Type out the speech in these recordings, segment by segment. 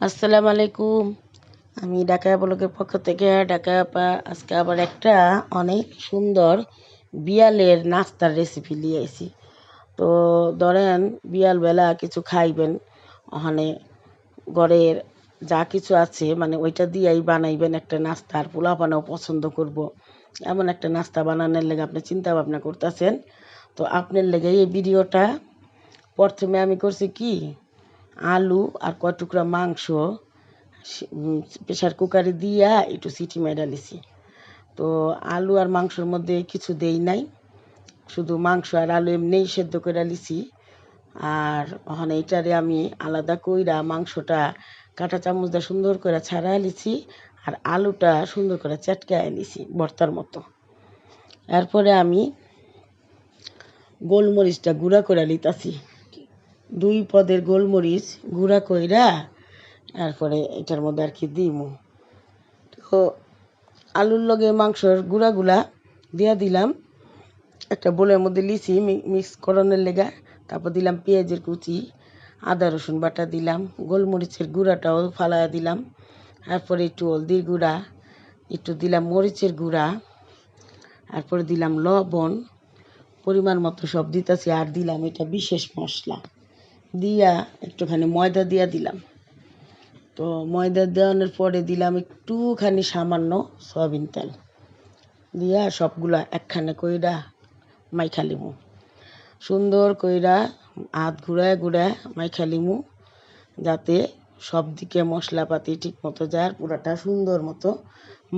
আসসালামু আলাইকুম। আমি ঢাকা ব্লকের পক্ষ থেকে ঢাকা আপা, আজকে আবার একটা অনেক সুন্দর বিয়ালের নাস্তার রেসিপি নিয়ে এসেছি তো ধরেন বিয়াল বেলা কিছু খাইবেন, ওখানে ঘরের যা কিছু আছে মানে ওইটা দিয়েই বানাইবেন একটা নাস্তা, আর পোলা বানাও পছন্দ করব। এমন একটা নাস্তা বানানোর লেগে আপনি চিন্তা ভাবনা করতেছেন। তো আপনার লেগে এই ভিডিওটা প্রথমে আমি করছি কি? আলু আর কয় টুকরা মাংস প্রেশার কুকারে দিয়া একটু সিটি মেরা লিছি তো আলু আর মাংসর মধ্যে কিছু দেই নাই, শুধু মাংস আর আলু এমনিই সেদ্ধ করে লিছি আর ওখানে এটারে আমি আলাদা কইরা মাংসটা কাঁটা চামচ দিয়ে সুন্দর করে ছাড়া লিছি আর আলুটা সুন্দর করে চটকায় লিছি ভর্তার মতো। এরপরে আমি গোলমরিচটা গুঁড়া করে লিতাছি দুই পদের গোলমরিচ গুঁড়া কইরা তারপরে এটার মধ্যে আর কি দিমু। তো আলুর লগে মাংসর গুঁড়াগুলা দিয়া দিলাম। একটা বোলের মধ্যে লিচি মিক্স করানোর লেগা, তারপর দিলাম পেঁয়াজের কুচি, আদা, রসুন বাটা দিলাম, গোলমরিচের গুঁড়াটাও ফালাইয়া দিলাম। তারপরে একটু হলদির গুঁড়া, একটু দিলাম মরিচের গুঁড়া, তারপরে দিলাম লবণ। পরিমাণ মতো সব দিতেছি, আর দিলাম এটা বিশেষ মশলা। দিয়া একটুখানি ময়দা দিয়া দিলাম। তো ময়দা দেওয়ানোর পরে দিলাম একটুখানি সামান্য সয়াবিন তেল। দিয়া সবগুলা একখানে কইরা মাইখা লিমু। সুন্দর কইরা হাত ঘুরায় ঘুরায় মাইখা লিমু, যাতে সব দিকে মশলাপাতি ঠিক মতো যায়, পুরাটা সুন্দর মতো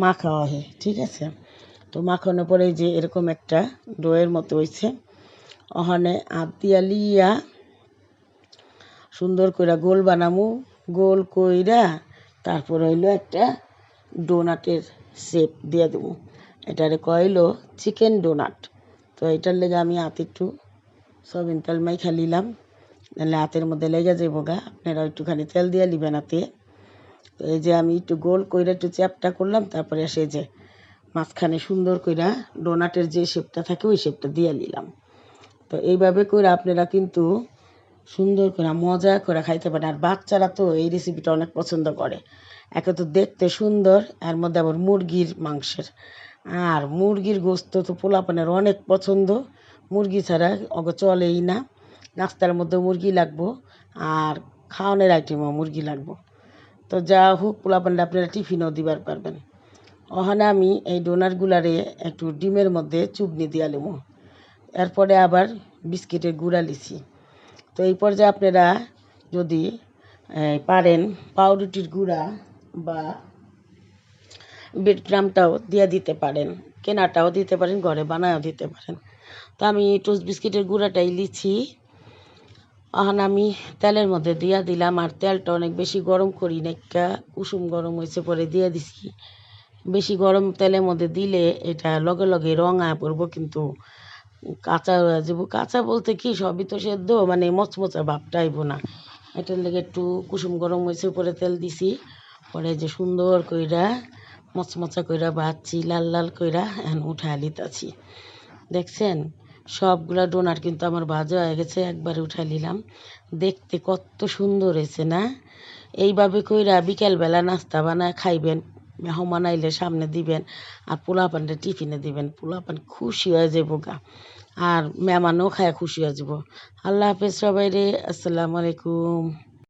মাখা হয়, ঠিক আছে? তো মাখানোর পরে যে এরকম একটা ডোয়ের মতো হয়েছে ওখানে হাত দিয়া লিয়া সুন্দর করে গোল বানামু, গোল কইরা তারপর হইল একটা ডোনাটের শেপ দিয়ে দেবো। এটারে কইলো চিকেন ডোনাট তো এটার লেগে আমি হাতে একটু সবিন তেল মাইখা নিলাম। নাহলে হাতের মধ্যে লেগে যাব গা, আপনারা একটুখানি তেল দিয়ে নিবেন হাতে। তো এই যে আমি একটু গোল কইরা একটু চ্যাপটা করলাম, তারপরে সে যে মাঝখানে সুন্দর কইরা ডোনাটের যে শেপটা থাকে, ওই শেপটা দিয়ে নিলাম। তো এইভাবে করে আপনারা কিন্তু সুন্দর করে, মজা করে খাইতে পারে। আর বাচ্চারা তো এই রেসিপিটা অনেক পছন্দ করে। একে তো দেখতে সুন্দর, এর মধ্যে আবার মুরগির মাংসের। আর মুরগির গোস্ত তো পোলাপানের অনেক পছন্দ। মুরগি ছাড়া অগ চলেই না। নাস্তার মধ্যে মুরগি লাগবো, আর খাওয়ানোর আইটেমও মুরগি লাগবো। তো যা হোক পোলাপানটা আপনারা টিফিনও দিবার পারবেন। ওখানে আমি এই ডোনারগুলারে একটু ডিমের মধ্যে চুবনি দিয়া নেব এরপরে আবার বিস্কিটের গুঁড়া লিছি। তো এই পর্যায়ে আপনারা যদি পারেন পাউরুটির গুঁড়া বা বেডগ্রামটাও দিয়ে দিতে পারেন, কেনাটাও দিতে পারেন, ঘরে বানায়ও দিতে পারেন। তো আমি টোস্ট বিস্কিটের গুঁড়াটাই লিছি। এখন আমি তেলের মধ্যে দিয়া দিলাম, আর তেলটা অনেক বেশি গরম করি নাইকা কুসুম গরম হয়েছে পরে দিয়ে দিছি। বেশি গরম তেলের মধ্যে দিলে এটা লগে লগে রং আয় পড়ব, কিন্তু কাঁচা হয়ে যাব কাঁচা বলতে কি, সবই তো সেদ্ধ মানে মচমচা ভাবটা আইব না। এটার লেগে একটু কুসুম গরম হয়েছে, উপরে তেল দিছি। পরে যে সুন্দর কইরা, মচমচা কইরা ভাজছি, লাল লাল কইরা, এখন উঠায় লিতাছি দেখছেন? সবগুলা ডোনার কিন্তু আমার ভাজা হয়ে গেছে, একবারে উঠাই নিলাম। দেখতে কত সুন্দর হয়েছে না? এইভাবে কইরা বিকেলবেলা নাস্তা বানায় খাইবেন। মেহমান আইলে সামনে দিবেন আর পোলা পোলাপানটা টিফিনে দিবেন। পোলা পান খুশি হয়ে যাব গা। আর মেহমানও খায় খুশি হয়ে যাব আল্লাহ হাফেজ সবাই রে আসসালামু আলাইকুম।